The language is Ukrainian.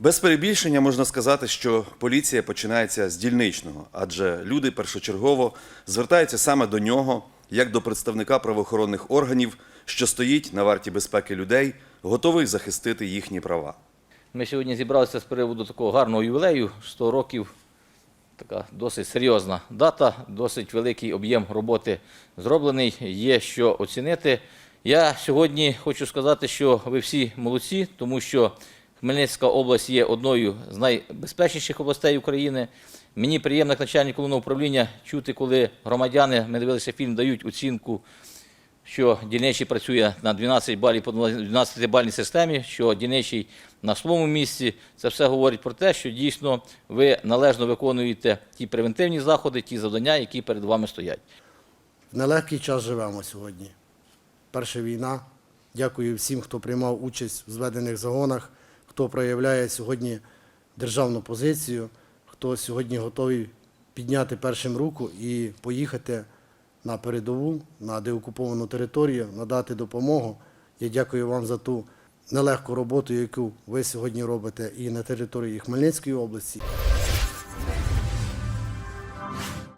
Без перебільшення можна сказати, що поліція починається з дільничного, адже люди першочергово звертаються саме до нього, як до представника правоохоронних органів, що стоїть на варті безпеки людей, готовий захистити їхні права. Ми сьогодні зібралися з приводу такого гарного ювілею 100 років. Така досить серйозна дата, досить великий об'єм роботи зроблений. Є що оцінити. Я сьогодні хочу сказати, що ви всі молодці, тому що Хмельницька область є одною з найбезпечніших областей України. Мені приємно, як начальник головного управління, чути, коли громадяни, ми дивилися фільм, дають оцінку що дільничий працює на 12 балів по 12-бальній системі, що дільничий на своєму місці. Це все говорить про те, що дійсно ви належно виконуєте ті превентивні заходи, ті завдання, які перед вами стоять. В нелегкий час живемо сьогодні. Перша війна. Дякую всім, хто приймав участь в зведених загонах, хто проявляє сьогодні державну позицію, хто сьогодні готовий підняти першим руку і поїхати на передову, на деокуповану територію, надати допомогу. Я дякую вам за ту нелегку роботу, яку ви сьогодні робите і на території Хмельницької області.